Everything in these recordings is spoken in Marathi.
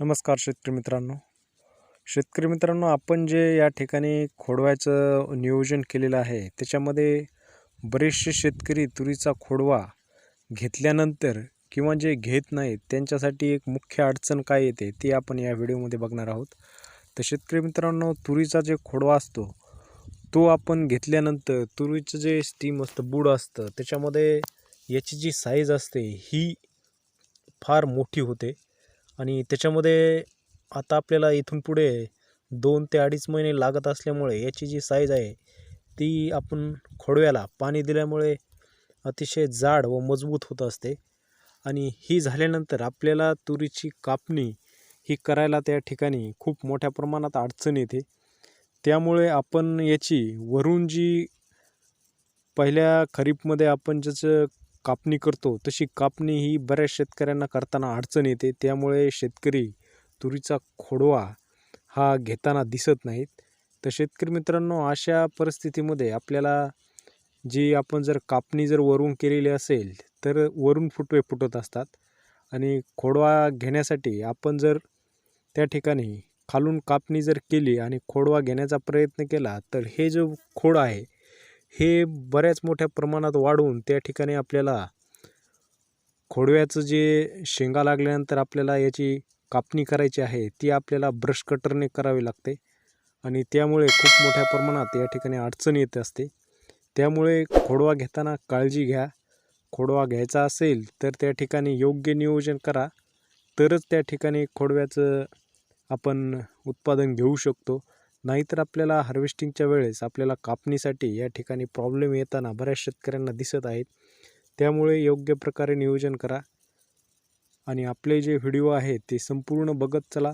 नमस्कार शेतकरी मित्रांनो. शेतकरी मित्रांनो आपण जे या ठिकाणी खोडवायचं नियोजन केलेलं आहे त्याच्यामध्ये बरेचसे शेतकरी तुरीचा खोडवा घेतल्यानंतर किंवा जे घेत नाहीत त्यांच्यासाठी एक मुख्य अडचण काय येते ती आपण या व्हिडिओमध्ये बघणार आहोत. तर शेतकरी मित्रांनो तुरीचा जे खोडवा असतो तो आपण घेतल्यानंतर तुरीचं जे स्टीम असतं बूड असतं त्याच्यामध्ये याची जी साईज असते ही फार मोठी होते. आणि त्याच्यामध्ये आता आपल्याला इथून पुढे दोन ते अडीच महिने लागत असल्यामुळे याची जी साईज आहे ती आपण खोडव्याला पाणी दिल्यामुळे अतिशय जाड व मजबूत होत असते. आणि ही झाल्यानंतर आपल्याला तुरीची कापणी ही करायला त्या ठिकाणी खूप मोठ्या प्रमाणात अडचण येते. त्यामुळे आपण याची वरून जी पहिल्या खरीपमध्ये आपण ज्याचं कापणी करतो तशी कापणी ही बऱ्याच शेतकऱ्यांना करताना अडचण येते. त्यामुळे शेतकरी तुरीचा खोडवा हा घेताना दिसत नाहीत. तर शेतकरी मित्रांनो अशा परिस्थितीमध्ये आपल्याला जी आपण जर कापणी जर वरून केलेली असेल तर वरून फुटवे फुटत असतात. आणि खोडवा घेण्यासाठी आपण जर त्या ठिकाणी खालून कापणी जर केली आणि खोडवा घेण्याचा प्रयत्न केला तर हे जो खोड आहे हे बऱ्याच मोठ्या प्रमाणात वाढवून त्या ठिकाणी आपल्याला खोडव्याचं जे शेंगा लागल्यानंतर आपल्याला याची कापणी करायची आहे ती आपल्याला ब्रश कटरने करावी लागते. आणि त्यामुळे खूप मोठ्या प्रमाणात या ठिकाणी अडचण येत असते. त्यामुळे खोडवा घेताना काळजी घ्या. खोडवा घ्यायचा असेल तर त्या ठिकाणी योग्य नियोजन करा. तरच त्या ठिकाणी खोडव्याचं आपण उत्पादन घेऊ शकतो. नाहीतर आपल्याला हार्वेस्टिंगच्या वेळेस आपल्याला कापणीसाठी या ठिकाणी प्रॉब्लेम येताना बऱ्याच शेतकऱ्यांना दिसत आहेत. त्यामुळे योग्य प्रकारे नियोजन करा. आणि आपले जे व्हिडिओ आहेत ते संपूर्ण बघत चला.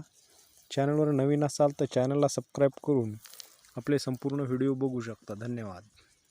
चॅनलवर नवीन असाल तर चॅनलला सबस्क्राईब करून आपले संपूर्ण व्हिडिओ बघू शकता. धन्यवाद.